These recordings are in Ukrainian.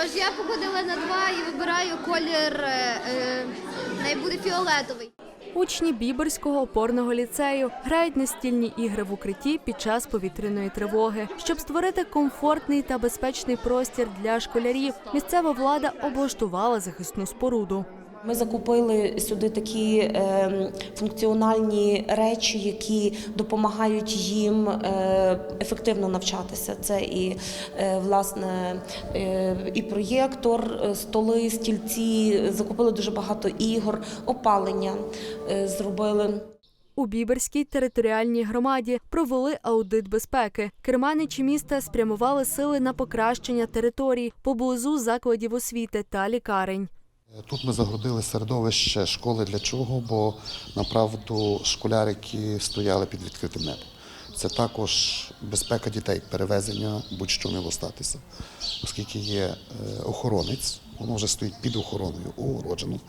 що ж, я походила на два і вибираю колір, е, е, най буде фіолетовий. Учні Біберського опорного ліцею грають настільні ігри в укритті під час повітряної тривоги. Щоб створити комфортний та безпечний простір для школярів, місцева влада облаштувала захисну споруду. Ми закупили сюди такі е, функціональні речі, які допомагають їм е, ефективно навчатися. Це і е, власне е, і проєктор, столи, стільці. Закупили дуже багато ігор, опалення зробили. У Біберській територіальній громаді провели аудит безпеки. Керманичі міста спрямували сили на покращення територій поблизу закладів освіти та лікарень. Тут ми загородили середовище школи для чого, бо направду школярики стояли під відкритим небом. Це також безпека дітей, перевезення будь-що мило статися, оскільки є е, охоронець, воно вже стоїть під охороною огороджено.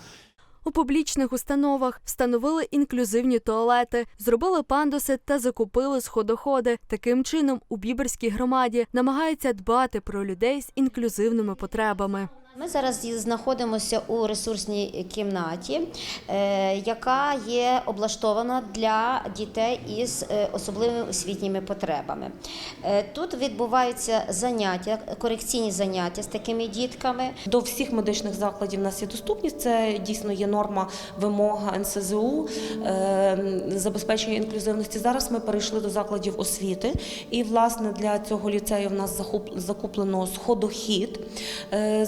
У публічних установах встановили інклюзивні туалети, зробили пандуси та закупили сходоходи. Таким чином, у Біберській громаді намагаються дбати про людей з інклюзивними потребами. Ми зараз знаходимося у ресурсній кімнаті, е, яка є облаштована для дітей із е, особливими освітніми потребами. Е, Тут відбуваються заняття, корекційні заняття з такими дітками. До всіх медичних закладів у нас є доступність. Це дійсно є норма вимога НСЗУ забезпечення інклюзивності. Зараз ми перейшли до закладів освіти, і власне для цього ліцею в нас закуплено сходохід е,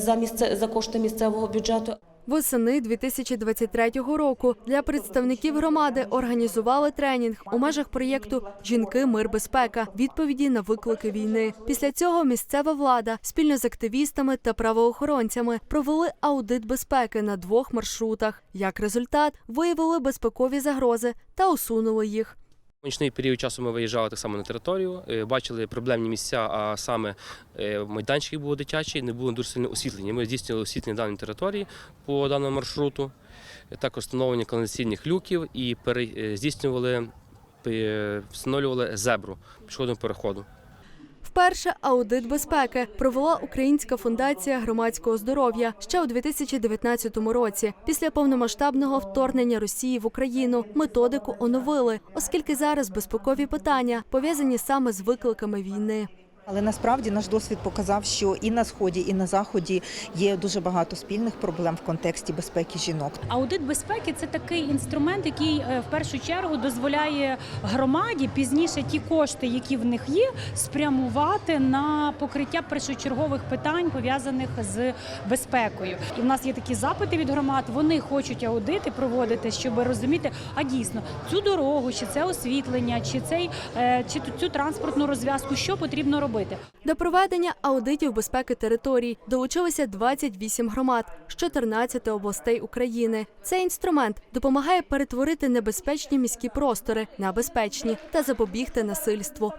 за кошти місцевого бюджету. Восени 2023 року для представників громади організували тренінг у межах проєкту Жінки, мир, безпека. Відповіді на виклики війни. Після цього місцева влада спільно з активістами та правоохоронцями провели аудит безпеки на двох маршрутах. Як результат, виявили безпекові загрози та усунули їх. В період часу ми виїжджали так само на територію, е, бачили проблемні місця, а саме майданчики були дитячі, не було дуже сильне освітлення. Ми здійснили освітлення даної території по даному маршруту, е, також встановлення каналізаційних люків і е, здійснювали, е, встановлювали зебру пішохідного переходу. Вперше аудит безпеки провела Українська фундація громадського здоров'я ще у 2019 році. Після повномасштабного вторгнення Росії в Україну методику оновили, оскільки зараз безпекові питання пов'язані саме з викликами війни. Але насправді наш досвід показав, що і на сході, і на заході є дуже багато спільних проблем в контексті безпеки жінок. Аудит безпеки це такий інструмент, який е, в першу чергу дозволяє громаді пізніше ті кошти, які в них є, спрямувати на покриття першочергових питань пов'язаних з безпекою. І в нас є такі запити від громад. Вони хочуть аудити проводити, щоб розуміти, а дійсно цю дорогу, чи це освітлення, чи цей е, чи цю транспортну розв'язку, що потрібно робити. До проведення аудитів безпеки територій долучилися 28 громад з 14 областей України. Цей інструмент допомагає перетворити небезпечні міські простори на безпечні та запобігти насильству.